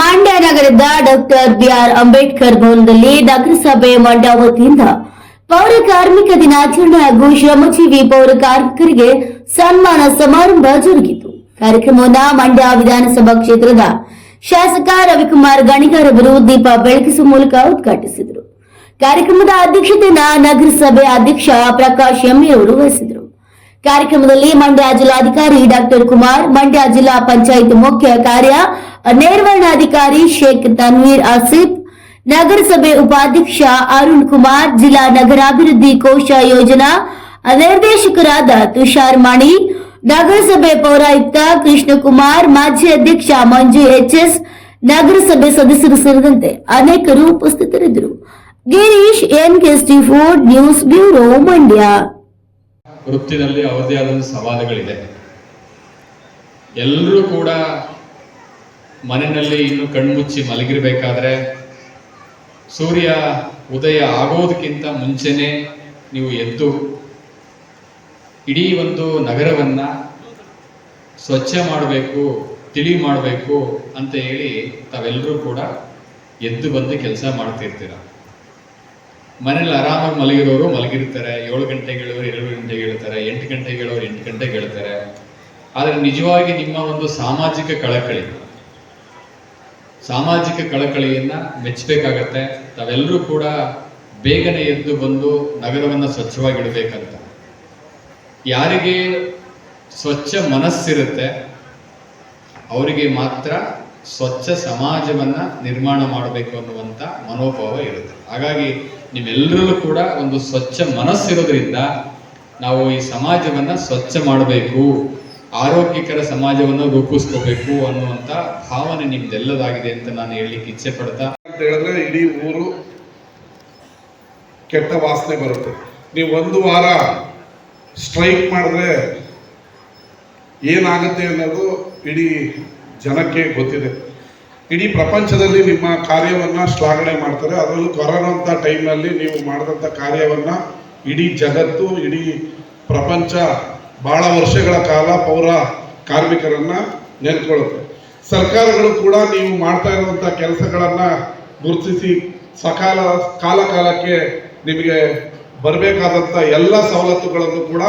ಮಂಡ್ಯ ನಗರದ doctor B R Ambedkar ಭವನದಲ್ಲಿ ನಗರಸಭೆ ಮಂಡ್ಯ ವತಿಯಿಂದ ಪೌರ ಕಾರ್ಮಿಕ ದಿನಾಚರಣೆ ಹಾಗೂ ಶ್ರಮಜೀವಿ ಪೌರ ಕಾರ್ಮಿಕರಿಗೆ ಸನ್ಮಾನ ಸಮಾರಂಭ ಜರುಗಿತು. ಕಾರ್ಯಕ್ರಮವನ್ನು ಮಂಡ್ಯ ವಿಧಾನಸಭಾ ಕ್ಷೇತ್ರದ ಶಾಸಕ ರವಿಕುಮಾರ್ ಗಣಿಗಾರ್ ಅವರು ದೀಪ ಬೆಳಗಿಸುವ ಮೂಲಕ ಉದ್ಘಾಟಿಸಿದರು. ಕಾರ್ಯಕ್ರಮದ ಅಧ್ಯಕ್ಷತೆಯನ್ನ ನಗರಸಭೆ ಅಧ್ಯಕ್ಷ ಪ್ರಕಾಶ್ ಎಮ್ಮೆ ಅವರು ವಹಿಸಿದರು. ಕಾರ್ಯಕ್ರಮದಲ್ಲಿ ಮಂಡ್ಯ ಜಿಲ್ಲಾಧಿಕಾರಿ ಡಾಕ್ಟರ್ ಕುಮಾರ್, ಮಂಡ್ಯ ಜಿಲ್ಲಾ ಪಂಚಾಯತ್ ಮುಖ್ಯ ಕಾರ್ಯ ನಿರ್ವಹಣಾಧಿಕಾರಿ ಶೇಖ್ ತನ್ವೀರ್ ಆಸಿಫ್, ನಗರಸಭೆ ಉಪಾಧ್ಯಕ್ಷ ಅರುಣ್ ಕುಮಾರ್, ಜಿಲ್ಲಾ ನಗರಾಭಿವೃದ್ಧಿ ಕೋಶ ಯೋಜನಾ ನಿರ್ದೇಶಕರಾದ ತುಷಾರ್ ಮಾಣಿ, ನಗರಸಭೆ ಪೌರಾಯುಕ್ತ ಕೃಷ್ಣಕುಮಾರ್, ಮಾಜಿ ಅಧ್ಯಕ್ಷ ಮಂಜು ಎಚ್ಎಸ್, ನಗರಸಭೆ ಸದಸ್ಯರು ಸೇರಿದಂತೆ ಅನೇಕರು ಉಪಸ್ಥಿತರಿದ್ದರು. ಗಿರೀಶ್ ಎನ್ ಕೆಸ್ಟಿ ಫೋರ್ಡ್ ನ್ಯೂಸ್ ಬ್ಯೂರೋ ಮಂಡ್ಯ. ವೃತ್ತಿನಲ್ಲಿ ಅವರದೇ ಆದ ಸವಾಲುಗಳಿದೆ. ಎಲ್ಲರೂ ಕೂಡ ಮನೆಯಲ್ಲಿ ಇನ್ನು ಕಣ್ಮುಚ್ಚಿ ಮಲಗಿರಬೇಕಾದ್ರೆ ಸೂರ್ಯ ಉದಯ ಆಗೋದಕ್ಕಿಂತ ಮುಂಚೆನೆ ನೀವು ಎದ್ದು ಇಡೀ ಒಂದು ನಗರವನ್ನ ಸ್ವಚ್ಛ ಮಾಡಬೇಕು, ತಿಳಿ ಮಾಡಬೇಕು ಅಂತ ಹೇಳಿ ತಾವೆಲ್ಲರೂ ಕೂಡ ಎದ್ದು ಬಂದು ಕೆಲಸ ಮಾಡ್ತಿರ್ತೀರ. ಮನೇಲಿ ಆರಾಮಾಗಿ ಮಲಗಿರೋರು ಮಲಗಿರ್ತಾರೆ, ಏಳು ಗಂಟೆಗೆ ಎರಡು ಗಂಟೆಗೆ ಹೇಳ್ತಾರೆ, ಎಂಟು ಗಂಟೆಗೆ ಹೇಳೋರು ಎಂಟು ಗಂಟೆಗೆ ಹೇಳ್ತಾರೆ. ಆದರೆ ನಿಜವಾಗಿ ನಿಮ್ಮ ಒಂದು ಸಾಮಾಜಿಕ ಕಳಕಳಿ ಸಾಮಾಜಿಕ ಕಳಕಳಿಯನ್ನ ಮೆಚ್ಚಬೇಕಾಗತ್ತೆ. ತಾವೆಲ್ಲರೂ ಕೂಡ ಬೇಗನೆ ಎದ್ದು ಬಂದು ನಗರವನ್ನ ಸ್ವಚ್ಛವಾಗಿಡಬೇಕಂತ. ಯಾರಿಗೆ ಸ್ವಚ್ಛ ಮನಸ್ಸಿರುತ್ತೆ, ಅವರಿಗೆ ಮಾತ್ರ ಸ್ವಚ್ಛ ಸಮಾಜವನ್ನ ನಿರ್ಮಾಣ ಮಾಡಬೇಕು ಅನ್ನುವಂಥ ಮನೋಭಾವ ಇರುತ್ತೆ. ಹಾಗಾಗಿ ನಿಮ್ಮೆಲ್ಲರಲ್ಲೂ ಕೂಡ ಒಂದು ಸ್ವಚ್ಛ ಮನಸ್ಸಿರೋದ್ರಿಂದ ನಾವು ಈ ಸಮಾಜವನ್ನ ಸ್ವಚ್ಛ ಮಾಡಬೇಕು. ಆರೋಗ್ಯಕರ ಸಮಾಜವನ್ನು ರೂಪಿಸ್ಕೋಬೇಕು ಅನ್ನುವಂಥ ಭಾವನೆ ನಿಮ್ದೆಲ್ಲದಾಗಿದೆ ಅಂತ ನಾನು ಹೇಳಲಿಕ್ಕೆ ಇಚ್ಛೆ ಪಡ್ತಾ ಅಂತ ಹೇಳಿದ್ರೆ ಇಡೀ ಊರು ಕೆಟ್ಟ ವಾಸನೆ ಬರುತ್ತೆ. ನೀವು ಒಂದು ವಾರ ಸ್ಟ್ರೈಕ್ ಮಾಡಿದ್ರೆ ಏನಾಗುತ್ತೆ ಅನ್ನೋದು ಇಡೀ ಜನಕ್ಕೆ ಗೊತ್ತಿದೆ. ಇಡೀ ಪ್ರಪಂಚದಲ್ಲಿ ನಿಮ್ಮ ಕಾರ್ಯವನ್ನು ಶ್ಲಾಘನೆ ಮಾಡ್ತಾರೆ. ಅದರಲ್ಲೂ ಕೊರೋನಾ ಅಂತ ಟೈಮ್ನಲ್ಲಿ ನೀವು ಮಾಡಿದಂಥ ಕಾರ್ಯವನ್ನು ಇಡೀ ಜಗತ್ತು, ಇಡೀ ಪ್ರಪಂಚ ಬಹಳ ವರ್ಷಗಳ ಕಾಲ ಪೌರ ಕಾರ್ಮಿಕರನ್ನ ನೆನ್ಕೊಳ್ಳುತ್ತೆ. ಸರ್ಕಾರಗಳು ಕೂಡ ನೀವು ಮಾಡ್ತಾ ಇರುವಂಥ ಕೆಲಸಗಳನ್ನ ಗುರುತಿಸಿ ಸಕಾಲ ಕಾಲ ಕಾಲಕ್ಕೆ ನಿಮಗೆ ಬರಬೇಕಾದಂಥ ಎಲ್ಲ ಸವಲತ್ತುಗಳನ್ನು ಕೂಡ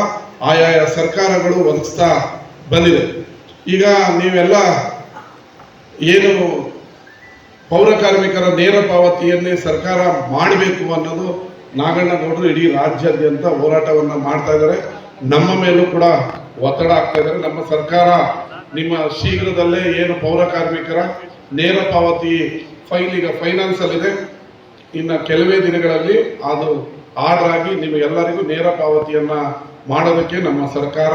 ಆಯಾಯ ಸರ್ಕಾರಗಳು ಒದಗಿಸ್ತಾ ಬಂದಿದೆ. ಈಗ ನೀವೆಲ್ಲ ಏನು ಪೌರ ಕಾರ್ಮಿಕರ ನೇರ ಪಾವತಿಯನ್ನೇ ಸರ್ಕಾರ ಮಾಡಬೇಕು ಅನ್ನೋದು ನಾಗಣ್ಣಗೌಡರು ಇಡೀ ರಾಜ್ಯಾದ್ಯಂತ ಹೋರಾಟವನ್ನು ಮಾಡ್ತಾ ಇದ್ದಾರೆ. ನಮ್ಮ ಮೇಲೂ ಕೂಡ ಒತ್ತಡ ಆಗ್ತಾ ಇದ್ದಾರೆ. ನಮ್ಮ ಸರ್ಕಾರ ನಿಮ್ಮ ಶೀಘ್ರದಲ್ಲೇ ಏನು ಪೌರ ಕಾರ್ಮಿಕರ ನೇರ ಪಾವತಿ ಫೈಲ್ ಈಗ ಫೈನಾನ್ಸ್ ಅಲ್ಲಿದೆ ಇನ್ನು ಕೆಲವೇ ದಿನಗಳಲ್ಲಿ ಅದು ಆರ್ಡರ್ ಆಗಿ ನಿಮಗೆಲ್ಲರಿಗೂ ನೇರ ಪಾವತಿಯನ್ನ ಮಾಡೋದಕ್ಕೆ ನಮ್ಮ ಸರ್ಕಾರ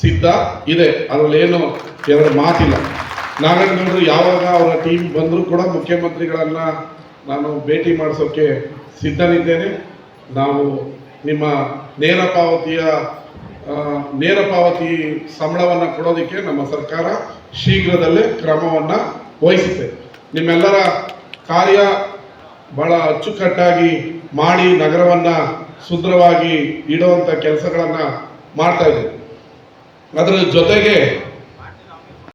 ಸಿದ್ಧ ಇದೆ. ಅದರಲ್ಲಿ ಏನು ಎರಡು ಮಾತಿಲ್ಲ. ನಾಗಣ್ಣಗೌಡರು ಯಾವಾಗ ಅವರ ಟೀಮ್ ಬಂದರೂ ಕೂಡ ಮುಖ್ಯಮಂತ್ರಿಗಳನ್ನ ನಾನು ಭೇಟಿ ಮಾಡಿಸೋಕೆ ಸಿದ್ಧನಿದ್ದೇನೆ. ನಾವು ನಿಮ್ಮ ನೇರ ಪಾವತಿಯ ನೇರ ಪಾವತಿ ಸಂಬಳವನ್ನು ಕೊಡೋದಕ್ಕೆ ನಮ್ಮ ಸರ್ಕಾರ ಶೀಘ್ರದಲ್ಲೇ ಕ್ರಮವನ್ನು ವಹಿಸುತ್ತೆ. ನಿಮ್ಮೆಲ್ಲರ ಕಾರ್ಯ ಬಹಳ ಅಚ್ಚುಕಟ್ಟಾಗಿ ಮಾಡಿ ನಗರವನ್ನ ಸುಂದರವಾಗಿ ಇಡುವಂಥ ಕೆಲಸಗಳನ್ನ ಮಾಡ್ತಾ ಇದ್ದೀವಿ. ಅದರ ಜೊತೆಗೆ